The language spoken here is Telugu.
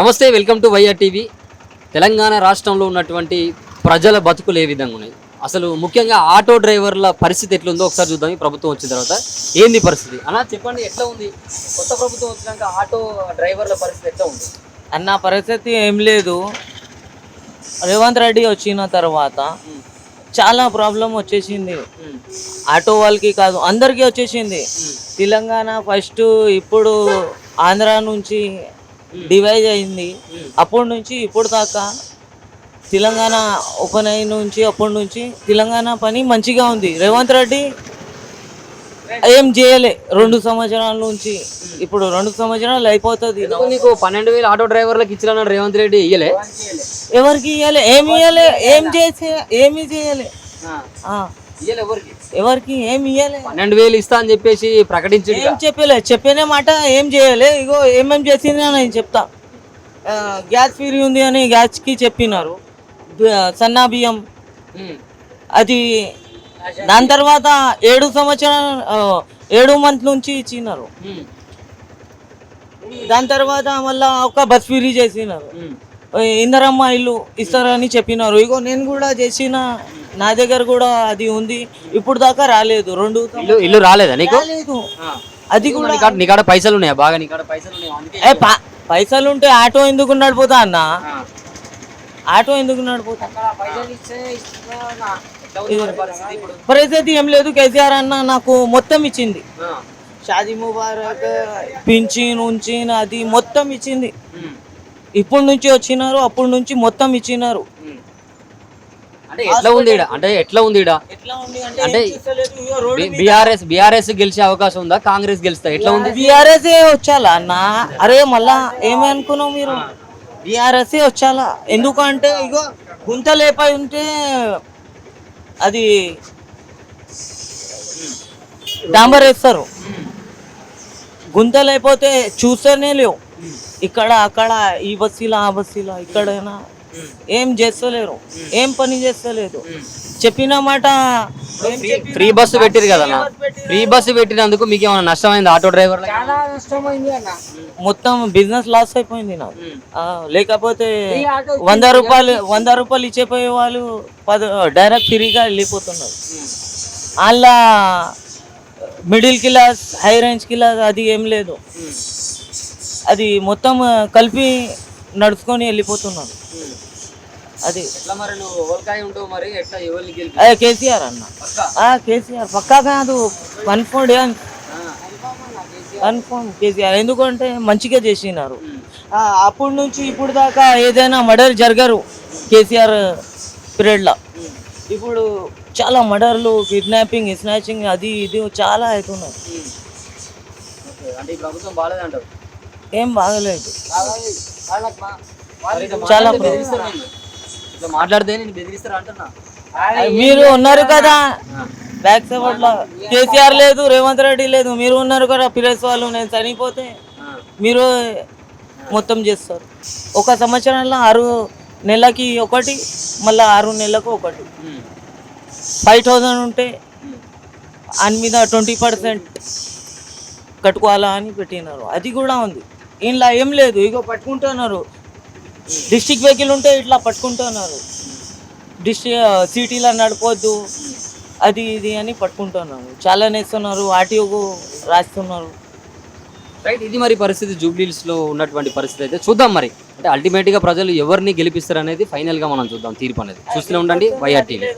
నమస్తే welcome to YR TV. Telangana రాష్ట్రంలో ఉన్నటువంటి ప్రజల బతుకులు ఏ విధంగా ఉన్నాయి? అసలు ముఖ్యంగా ఆటో డ్రైవర్ల పరిస్థితి ఎట్లుందో ఒకసారి చూద్దాం. ఈ ప్రభుత్వం వచ్చిన తర్వాత ఏంది పరిస్థితి? అన్నా చెప్పండి ఎట్లా ఉంది? కొత్త ప్రభుత్వం వచ్చినాక ఆటో డ్రైవర్ల పరిస్థితి ఎట్లా ఉంది? అన్న పరిస్థితి ఏం లేదు. రేవంత్ రెడ్డి వచ్చిన తర్వాత చాలా ప్రాబ్లం వచ్చేసింది. ఆటో వాళ్ళకి కాదు అందరికీ వచ్చేసింది. తెలంగాణ ఫస్ట్ ఇప్పుడు ఆంధ్ర నుంచి డివైడ్ అయింది. అప్పటి నుంచి ఇప్పుడు దాకా తెలంగాణ ఓపెన్ అయిన నుంచి అప్పటి నుంచి తెలంగాణ పని మంచిగా ఉంది. రేవంత్ రెడ్డి ఏం చేయలే. రెండు సంవత్సరాల నుంచి ఇప్పుడు రెండు సంవత్సరాలు అయిపోతుంది. నీకు పన్నెండు వేలు ఆటో డ్రైవర్లకు ఇచ్చినా రేవంత్ రెడ్డి? ఇయ్యలే? ఎవరికి ఇవ్వాలి ఏమి ఇవ్వాలి ఏం చేసే? ఏమి చేయాలి. ఇయ్యలే ఎవరికి? ఏమి ఇవ్వాలి పన్నెండు వేలు ఇస్తా అని చెప్పేసి ప్రకటించి ఏం చెప్పలే. చెప్పిన మాట ఏం చేయాలి. ఇగో ఏమేం చేసింది అని నేను చెప్తా. గ్యాస్ ఫ్రీ ఉంది అని గ్యాస్కి చెప్పినారు. బ- సన్నా బియ్యం. అది దాని తర్వాత ఏడు సంవత్సరాలు ఆ, ఏడు మంత్ నుంచి ఇచ్చినారు. దాని తర్వాత మళ్ళా ఒక బస్ ఫ్రీ చేసినారు. ఇందరమ్మ ఇల్లు ఇస్తారని చెప్పినారు. ఇగో నేను కూడా చేసిన నా దగ్గర కూడా అది ఉంది. ఇప్పుడు దాకా రాలేదు. రెండు ఇల్లు ఇల్లు రాలేదా నీకు? రాలేదు. అది కూడా నీకాడ నీకాడ పైసలు ఉన్నాయా? బాగా నీకాడ పైసలు ఉన్నాయా? అందుకే ఏ ప- పైసలు ఉంటే ఆటో ఎందుకు నడిపోతా అన్న? ఆటో ఎందుకు నడిపోతా పరిస్థితి ఏం లేదు. కేసీఆర్ అన్న నాకు మొత్తం ఇచ్చింది. షాదీ ముబారక్ పింఛన్ ఉంచిన్ అది మొత్తం ఇచ్చింది. ఇప్పుడు నుంచి వచ్చినారు అప్పుడు నుంచి మొత్తం ఇచ్చినారు. అంటే ఎట్లా ఉంది అంటే ఎట్లా ఉంది అంటే బీఆర్ఎస్ బీఆర్ఎస్ గెలిచే అవకాశం ఉందా? కాంగ్రెస్ గెలుస్తా. ఎట్లా ఉంది? బీఆర్ఎస్ వచ్చాలా అన్న? అరే మళ్ళా ఏమి అనుకున్నావు మీరు? బీఆర్ఎస్ వచ్చాలా? ఎందుకంటే ఇగో గుంత లేపై ఉంటే అది డాంబర్ వేస్తారు. గుంత లేకపోతే చూస్తేనే లేవు. ఇక్కడ అక్కడ ఈ బస్సీలో ఆ బస్సీలో ఇక్కడైనా ఏం చేస్తలేరు ఏం పని చేస్తలేదు చెప్పిన మాట ఫ్రీ బస్సు పెట్టిరు కదా ఫ్రీ బస్సు పెట్టినందుకు మీకు ఏమైనా నష్టమైంది? ఆటో డ్రైవర్ మొత్తం బిజినెస్ లాస్ అయిపోయింది నాకు. లేకపోతే వంద రూపాయలు వంద రూపాయలు ఇచ్చేపోయే వాళ్ళు పద డైరెక్ట్ ఫ్రీగా వెళ్ళిపోతున్నారు. అలా middle class high range class అది ఏం లేదు. అది మొత్తం కలిపి నడుచుకొని వెళ్ళిపోతున్నారు. అది. ఎట్లా మరి నువ్వు ఓల్కాయ ఉంటావు మరి? ఎట్లా ఎవరిని గెలిపి? అదే కేసీఆర్ అన్న. ఆ, కేసీఆర్. పక్కా కాదు కన్ఫర్మ్ కన్ఫర్మ్ కేసీఆర్. ఎందుకంటే మంచిగా చేసినారు. అప్పటి నుంచి ఇప్పుడు దాకా ఏదైనా మర్డర్ జరగరు కేసీఆర్ పీరియడ్లో. ఇప్పుడు చాలా మర్డర్లు కిడ్నాపింగ్ స్నాచింగ్ అది ఇది చాలా అవుతున్నాయి. అంటే ఈ ప్రభుత్వం బాగాలేదంటావు ఏం బాగలేదు. చాలా. ఇట్లా మాట్లాడితే నేను బెదిరిస్తారు అంటున్నా? మీరు ఉన్నారు కదా. బ్యాక్ సైడ్లో. కేసీఆర్ లేదు రేవంత్ రెడ్డి లేదు. మీరు ఉన్నారు కదా పిరెస్ వాళ్ళు నేను చనిపోతే మీరు మొత్తం చేస్తారు. ఒక సంవత్సరంలో ఆరు నెలకి ఒకటి మళ్ళీ ఆరు నెలలకు ఒకటి. ఫైవ్ థౌజండ్ ఉంటే దాని మీద ట్వంటీ పర్సెంట్ కట్టుకోవాలా అని పెట్టినారు. అది కూడా ఉంది. ఇంట్లో ఏం లేదు. ఇగో పట్టుకుంటున్నారు. డిస్టిక్ వెహికల్ ఉంటే ఇట్లా పట్టుకుంటున్నారు డిస్ట్రిక్ సిటీలో నడపొద్దు అది ఇది అని పట్టుకుంటున్నారు చాలా నేస్తున్నారు ఆర్టీఓకు రాస్తున్నారు. రైట్ ఇది మరి పరిస్థితి జూబ్లీస్లో ఉన్నటువంటి పరిస్థితి అయితే చూద్దాం మరి. అంటే అల్టిమేట్గా ప్రజలు ఎవరిని గెలిపిస్తారు అనేది ఫైనల్గా మనం చూద్దాం తీర్పు అనేది. చూస్తూనే ఉండండి వైఆర్ టీవీ